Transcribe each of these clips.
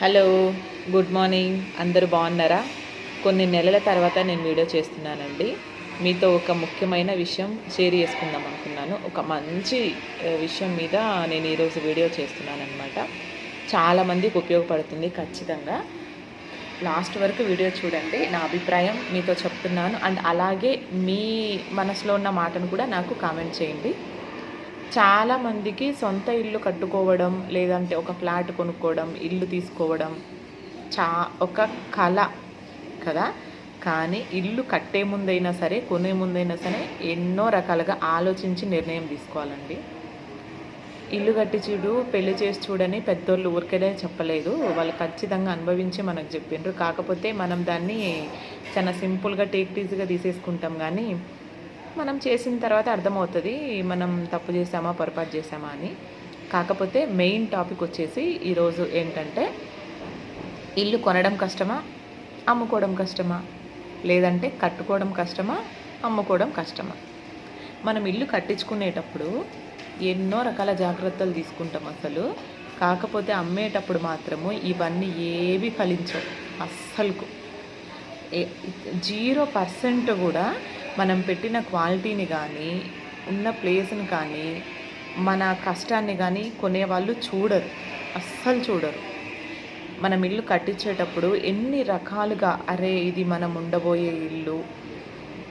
Hello good morning. అందరూ బాగున్నారా? కొన్ని నెలల తర్వాత నేను వీడియో చేస్తున్నానండి. మీతో ఒక ముఖ్యమైన విషయం షేర్ చేసుకుందాం అనుకున్నాను. ఒక మంచి విషయం మీద నేను ఈరోజు వీడియో చేస్తున్నాను అనమాట చాలామందికి ఉపయోగపడుతుంది ఖచ్చితంగా. లాస్ట్ వరకు వీడియో చూడండి. నా అభిప్రాయం మీతో చెప్తున్నాను. అండ్ అలాగే మీ మనసులో ఉన్న మాటను కూడా నాకు కామెంట్ చేయండి. చాలా మందికి సొంత ఇల్లు కట్టుకోవడం లేదంటే ఒక ఫ్లాట్ కొనుక్కోవడం ఇల్లు తీసుకోవడం చా ఒక కళ కదా? కానీ ఇల్లు కట్టే ముందైనా సరే కొనే ముందైనా సరే ఎన్నో రకాలుగా ఆలోచించి నిర్ణయం తీసుకోవాలండి. ఇల్లు కట్టి చూడు పెళ్ళి చేసి చూడని పెద్దోళ్ళు ఊరికేనే చెప్పలేదు. వాళ్ళు ఖచ్చితంగా అనుభవించి మనకు చెప్పిండ్రు. కాకపోతే మనం దాన్ని చాలా సింపుల్గా టేక్ ఈజీగా తీసేసుకుంటాం కానీ మనం చేసిన తర్వాత అర్థమవుతుంది మనం తప్పు చేసామా పొరపాటు చేసామా అని. కాకపోతే మెయిన్ టాపిక్ వచ్చేసి ఈరోజు ఏంటంటే ఇల్లు కొనడం కష్టమా అమ్ముకోవడం కష్టమా లేదంటే కట్టుకోవడం కష్టమా అమ్ముకోవడం కష్టమా? మనం ఇల్లు కట్టించుకునేటప్పుడు ఎన్నో రకాల జాగ్రత్తలు తీసుకుంటాం అసలు. కాకపోతే అమ్మేటప్పుడు మాత్రము ఇవన్నీ ఏవి ఫలించవు అస్సలుకు. ఏ- జీరో పర్సెంట్ కూడా మనం పెట్టిన క్వాలిటీని కానీ ఉన్న ప్లేస్ని కానీ మన కష్టాన్ని కానీ కొనేవాళ్ళు చూడరు. అస్సలు చూడరు. మనం ఇల్లు కట్టించేటప్పుడు ఎన్ని రకాలుగా అరే ఇది మనం ఉండబోయే ఇల్లు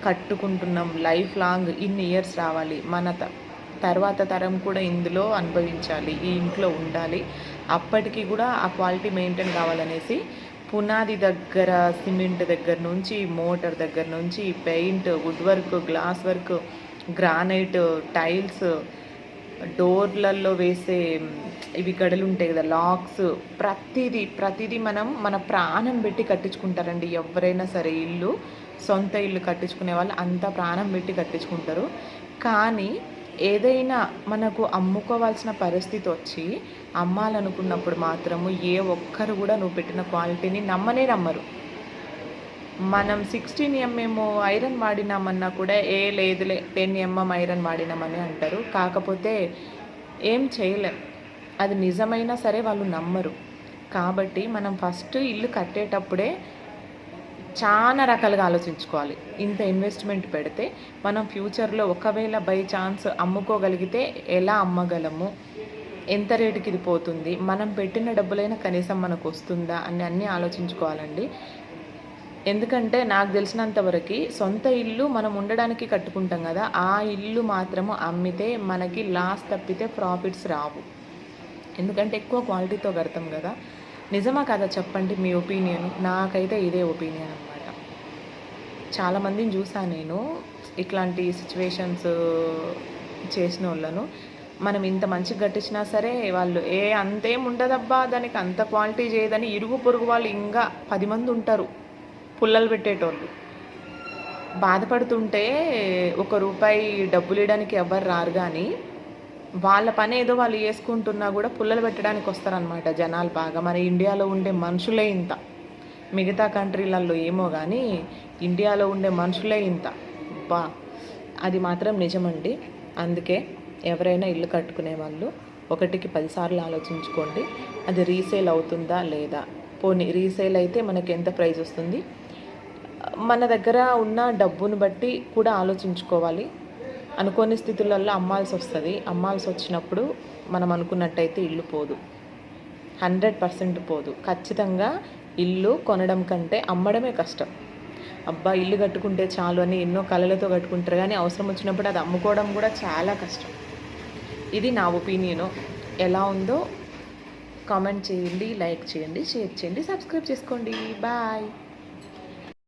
కట్టుకుంటున్నాం లైఫ్ లాంగ్ ఇన్ని ఇయర్స్ రావాలి మన త- తర్వాత తరం కూడా ఇందులో అనుభవించాలి ఈ ఇంట్లో ఉండాలి అప్పటికి కూడా ఆ క్వాలిటీ మెయింటైన్ కావాలనేసి పునాది దగ్గర సిమెంట్ దగ్గర నుంచి మోటార్ దగ్గర నుంచి paint wood work glass work granite tiles డోర్లలో వేసే ఇవి గడలు ఉంటాయి కదా లాక్స్. ప్రతిదీ ప్రతిదీ మనం మన ప్రాణం పెట్టి కట్టించుకుంటారండి. ఎవరైనా సరే ఇల్లు సొంత ఇల్లు కట్టించుకునే వాళ్ళు అంత ప్రాణం పెట్టి కట్టించుకుంటారు. కానీ ఏదైనా మనకు అమ్ముకోవాల్సిన పరిస్థితి వచ్చి అమ్మాలనుకున్నప్పుడు మాత్రము ఏ ఒక్కరు కూడా నువ్వు పెట్టిన క్వాలిటీని నమ్మనే నమ్మరు. మనం సిక్స్టీన్ ఎంఎం ఐరన్ వాడినామన్నా కూడా ఏ లేదులే టెన్ ఎంఎం ఐరన్ వాడినామని అంటారు. కాకపోతే ఏం చేయలేం. అది నిజమైనా సరే వాళ్ళు నమ్మరు. కాబట్టి మనం ఫస్ట్ ఇల్లు కట్టేటప్పుడే చాలా రకాలుగా ఆలోచించుకోవాలి. ఇంత ఇన్వెస్ట్మెంట్ పెడితే మనం ఫ్యూచర్లో ఒకవేళ బై ఛాన్స్ అమ్ముకోగలిగితే ఎలా అమ్మగలము? ఎంత రేటుకి ఇది పోతుంది? మనం పెట్టిన డబ్బులైనా కనీసం మనకు వస్తుందా? అని అన్నీ ఆలోచించుకోవాలండి. ఎందుకంటే నాకు తెలిసినంత వరకు సొంత ఇల్లు మనం ఉండడానికి కట్టుకుంటాం కదా ఆ ఇల్లు మాత్రము అమ్మితే మనకి లాస్ తప్పితే ప్రాఫిట్స్ రావు. ఎందుకంటే ఎక్కువ క్వాలిటీతో కడతాం కదా. నిజమా కదా చెప్పండి మీ ఒపీనియన్? నాకైతే ఇదే ఒపీనియన్ అనమాట చాలామందిని చూసాను నేను. ఇట్లాంటి సిచ్యువేషన్స్ చేసిన వాళ్ళను మనం ఇంత మంచిగా కట్టించినా సరే వాళ్ళు ఏ అంతేం ఉండదబ్బా దానికి అంత క్వాలిటీ చేయదని ఇరుగు పొరుగు వాళ్ళు ఇంకా పది మంది ఉంటారు పుల్లలు పెట్టేటోళ్ళు. బాధపడుతుంటే ఒక రూపాయి డబ్బులు ఇవ్వడానికి ఎవ్వరు రారు కానీ వాళ్ళ పని ఏదో వాళ్ళు చేసుకుంటున్నా కూడా పుల్లలు పెట్టడానికి వస్తారనమాట జనాలు బాగా. మన ఇండియాలో ఉండే మనుషులే ఇంత. మిగతా కంట్రీలలో ఏమో కానీ ఇండియాలో ఉండే మనుషులే ఇంత. బా అది మాత్రం నిజమండి. అందుకే ఎవరైనా ఇల్లు కట్టుకునే వాళ్ళు ఒకటికి పదిసార్లు ఆలోచించుకోండి. అది రీసేల్ అవుతుందా లేదా? పోనీ రీసేల్ అయితే మనకి ఎంత ప్రైస్ వస్తుంది? మన దగ్గర ఉన్న డబ్బును బట్టి కూడా ఆలోచించుకోవాలి. అనుకోని స్థితులలో అమ్మాల్సి వస్తుంది. అమ్మాల్సి వచ్చినప్పుడు మనం అనుకున్నట్టయితే ఇల్లు పోదు. హండ్రెడ్ పర్సెంట్ పోదు. ఖచ్చితంగా ఇల్లు కొనడం కంటే అమ్మడమే కష్టం. అబ్బా ఇల్లు కట్టుకుంటే చాలు అని ఎన్నో కళలతో కట్టుకుంటారు కానీ అవసరం వచ్చినప్పుడు అది అమ్ముకోవడం కూడా చాలా కష్టం. ఇది నా ఒపీనియను. ఎలా ఉందో కామెంట్ చేయండి లైక్ చేయండి షేర్ చేయండి సబ్స్క్రైబ్ చేసుకోండి. బాయ్.